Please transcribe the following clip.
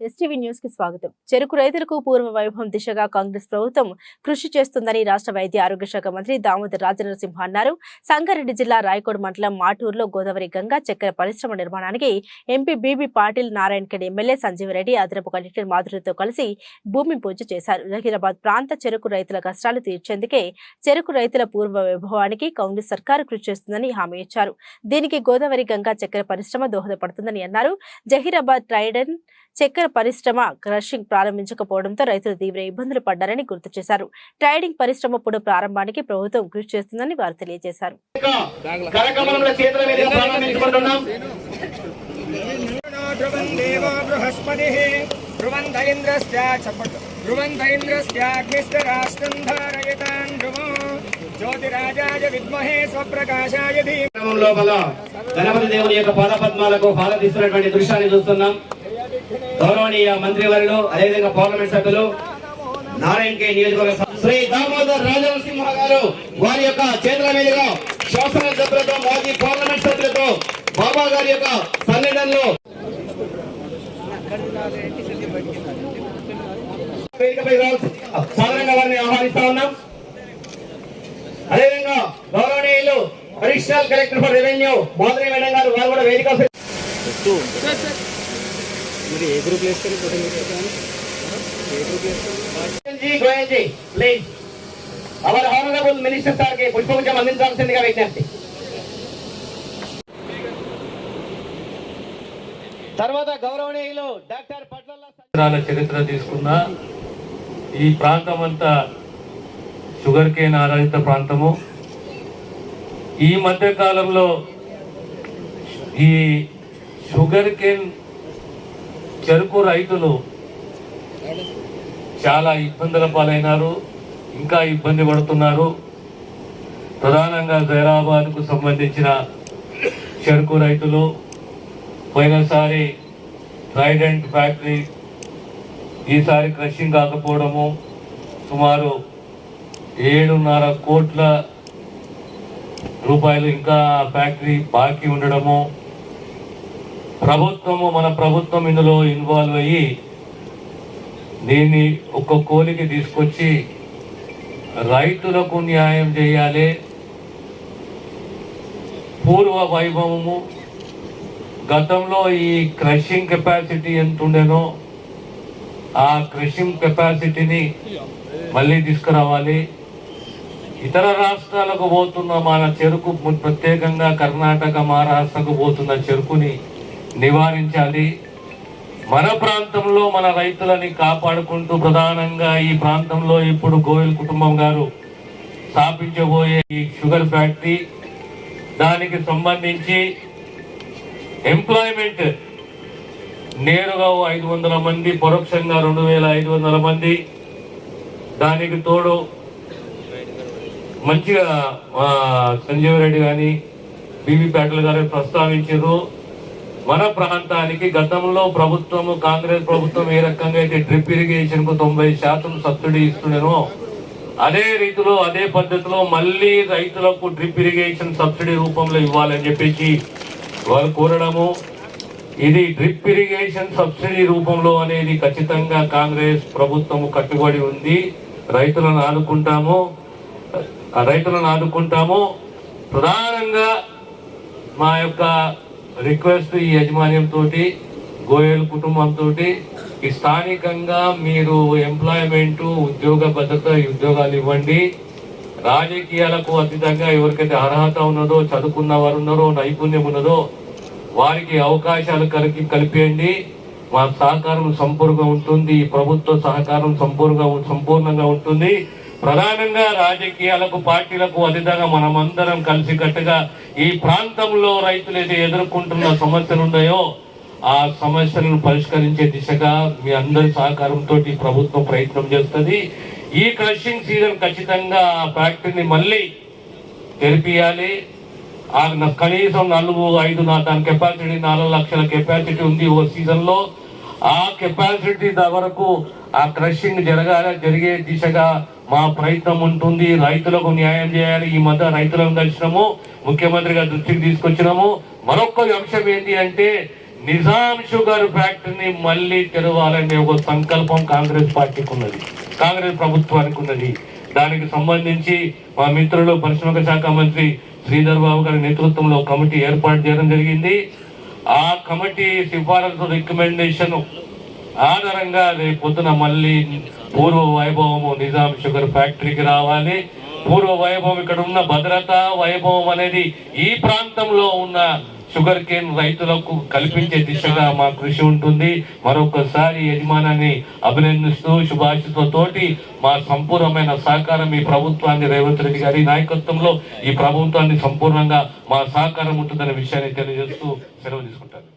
STV న్యూస్కి స్వాగతం. చెరుకు రైతులకు పూర్వ వైభవం దిశగా కాంగ్రెస్ ప్రభుత్వం కృషి చేస్తుందని రాష్ట్ర వైద్య ఆరోగ్య శాఖ మంత్రి దామోదర్ రాజనరసింహ అన్నారు. సంగారెడ్డి జిల్లా రాయకోడ్ మండలం మాటూరులో గోదావరి గంగా చక్కెర పరిశ్రమ నిర్మాణానికి MP BB Patil Narayankhed MLA Sanjeev Reddy అదనపు కలెక్టర్ మాధురితో కలిసి భూమి పూజ చేశారు. జహీరాబాద్ ప్రాంత చెరుకు రైతుల కష్టాలు తీర్చేందుకే చెరుకు రైతుల పూర్వ వైభవానికి కాంగ్రెస్ సర్కారు కృషి చేస్తుందని హామీ ఇచ్చారు. దీనికి గోదావరి గంగా చక్కెర పరిశ్రమ దోహదపడుతుందని అన్నారు. జహీరాబాద్ ట్రైడన్ చక్కెర పరిశ్రమ క్రషింగ్ ప్రారంభించకపోవడంతో రైతులు తీవ్ర ఇబ్బందులు పడ్డారని గుర్తు చేశారు. ట్రైడింగ్ పరిశ్రమ పునః ప్రారంభానికి ప్రభుత్వం కృషి చేస్తుందని వారు తెలియజేశారు. ధ్రువంత ధ్రువో. జ్యోతిరాజాయ విద్మహే స్వప్రకాశాయ ధీమహి. లోపల గణపతి దేవుని యొక్క పాదపద్మాలకు పాలతీస్తున్నటువంటి దృశ్యాన్ని చూస్తున్నాం. గౌరవనీయ మంత్రివర్యులు అదేవిధంగా పార్లమెంట్ సభ్యులు నారాయణ కే నియోజకవర్గ శ్రీ దామోదర్ రాజనరసింహ గారు వారి యొక్క చేతుల మీదుగా శాసన సభ్యులతో మాజీ పార్లమెంట్ సభ్యులతో బాబా గారి యొక్క సన్నిధంలో సాధారణంగా వారిని ఆహ్వానిస్తా ఉన్నాం. అదేవిధంగా గౌరవనీయులు additional collector for revenue Madhuri madam garu వారు కూడా వేదిక గోయంజీ ప్లీజ్ అవర్ హానరబుల్ మినిస్టర్ సార్కి పుష్పగుచ్చం అందించాల్సిందిగా విజ్ఞప్తి. తర్వాత గౌరవనీయులు డాక్టర్ పట్ల చరిత్ర తీసుకున్న ఈ ప్రాంతం అంతా షుగర్ కేన్ ఆధారిత ప్రాంతము. ఈ మధ్య కాలంలో ఈ షుగర్ కేన్ చెరుకు రైతులు చాలా ఇబ్బందుల పాలైనారు ఇంకా ఇబ్బంది పడుతున్నారు. ప్రధానంగా జైరాబాద్కు సంబంధించిన చెరుకు రైతులు పోయినసారి ట్రైడెంట్ ఫ్యాక్టరీ ఈసారి క్రషింగ్ కాకపోవడము సుమారు ఏడున్నర కోట్ల రూపాయలు ఇంకా ఆ ఫ్యాక్టరీ బాకీ ఉండడము ప్రభుత్వము మన ప్రభుత్వం ఇందులో ఇన్వాల్వ్ అయ్యి దీన్ని ఒక కోలికి తీసుకొచ్చి రైతులకు న్యాయం చేయాలి. పూర్వ వైభవము గతంలో ఈ క్రషింగ్ కెపాసిటీ ఎంత ఉండేనో ఆ క్రషింగ్ కెపాసిటీని మళ్ళీ తీసుకురావాలి. ఇతర రాష్ట్రాలకు పోతున్న మన చెరుకు ప్రత్యేకంగా కర్ణాటక మహారాష్ట్రకు పోతున్న చెరుకుని నివారించాలి. మన ప్రాంతంలో మన రైతులని కాపాడుకుంటూ ప్రధానంగా ఈ ప్రాంతంలో ఇప్పుడు గోయల్ కుటుంబం గారు స్థాపించబోయే ఈ షుగర్ ఫ్యాక్టరీ దానికి సంబంధించి ఎంప్లాయ్మెంట్ నేరుగా ఓ ఐదు వందల మంది పరోక్షంగా రెండు వేల ఐదు వందల మంది. దానికి తోడు మంచిగా సంజీవ్ రెడ్డి కానీ బీబీ పాటిల్ గారు ప్రస్తావించారు. మన ప్రాంతానికి గతంలో ప్రభుత్వము కాంగ్రెస్ ప్రభుత్వం ఏ రకంగా అయితే డ్రిప్ ఇరిగేషన్కు తొంభై శాతం సబ్సిడీ ఇస్తుండేనో అదే రీతిలో అదే పద్ధతిలో మళ్ళీ రైతులకు డ్రిప్ ఇరిగేషన్ సబ్సిడీ రూపంలో ఇవ్వాలని చెప్పేసి వారు కోరడము. ఇది డ్రిప్ ఇరిగేషన్ సబ్సిడీ రూపంలో అనేది ఖచ్చితంగా కాంగ్రెస్ ప్రభుత్వం కట్టుబడి ఉంది. రైతులను ఆదుకుంటాము. రైతులను ఆదుకుంటాము. ప్రధానంగా మా యొక్క రిక్వెస్ట్ ఈ యజమాన్యంతో గోయల్ కుటుంబంతో ఈ స్థానికంగా మీరు ఎంప్లాయ్మెంట్ ఉద్యోగ భద్రత ఉద్యోగాలు ఇవ్వండి. రాజకీయాలకు అతీతంగా ఎవరికైతే అర్హత ఉన్నదో చదువుకున్న వారు ఉన్నారో నైపుణ్యం ఉన్నదో వారికి అవకాశాలు కలిపి కలిపేయండి. మా సహకారం సంపూర్ణంగా ఉంటుంది ఈ ప్రభుత్వ సహకారం సంపూర్ణంగా సంపూర్ణంగా ఉంటుంది. ప్రధానంగా రాజకీయాలకు పార్టీలకు అతీతంగా మనమందరం కలిసికట్టుగా ఈ ప్రాంతంలో రైతులు అయితే ఎదుర్కొంటున్న సమస్యలు ఉన్నాయో ఆ సమస్యలను పరిష్కరించే దిశగా మీ అందరి సహకారంతో ప్రభుత్వం ప్రయత్నం చేస్తుంది. ఈ క్రషింగ్ సీజన్ ఖచ్చితంగా ఆ ఫ్యాక్టరీని మళ్ళీ తెరిపియాలి. ఆ కనీసం నాలుగు ఐదు దాని కెపాసిటీ నాలుగు లక్షల కెపాసిటీ ఉంది ఓ సీజన్లో. ఆ కెపాసిటీ వరకు ఆ క్రషింగ్ జరగాలి జరిగే దిశగా మా ప్రయత్నం ఉంటుంది. రైతులకు న్యాయం చేయాలి. ఈ మధ్య రైతులను కలిసినాము. ముఖ్యమంత్రి గారి దృష్టికి తీసుకొచ్చినాము. మరొక అంశం ఏంటి అంటే నిజాం షుగర్ ఫ్యాక్టరీని మళ్ళీ తెరవాలనే ఒక సంకల్పం కాంగ్రెస్ పార్టీకి ఉన్నది. కాంగ్రెస్ ప్రభుత్వానికి ఉన్నది. దానికి సంబంధించి మా మిత్రులు పరిశ్రమక శాఖ మంత్రి శ్రీధర్ బాబు గారి నేతృత్వంలో కమిటీ ఏర్పాటు చేయడం జరిగింది. ఆ కమిటీ సిఫారసు రికమెండేషన్ ఆధారంగా రేపు పొద్దున మళ్ళీ పూర్వ వైభవము నిజాం షుగర్ ఫ్యాక్టరీకి రావాలి. పూర్వ వైభవం ఇక్కడ ఉన్న భద్రత వైభవం అనేది ఈ ప్రాంతంలో ఉన్న షుగర్ కేన్ రైతులకు కల్పించే దిశగా మా కృషి ఉంటుంది. మరొకసారి యజమానాన్ని అభినందిస్తూ శుభాషితతోటి మా సంపూర్ణమైన సహకారం ఈ ప్రభుత్వాన్ని రేవంత్ రెడ్డి గారి నాయకత్వంలో ఈ ప్రభుత్వాన్ని సంపూర్ణంగా మా సహకారం ఉంటుందనే విషయాన్ని తెలియజేస్తూ సెలవు తీసుకుంటాను.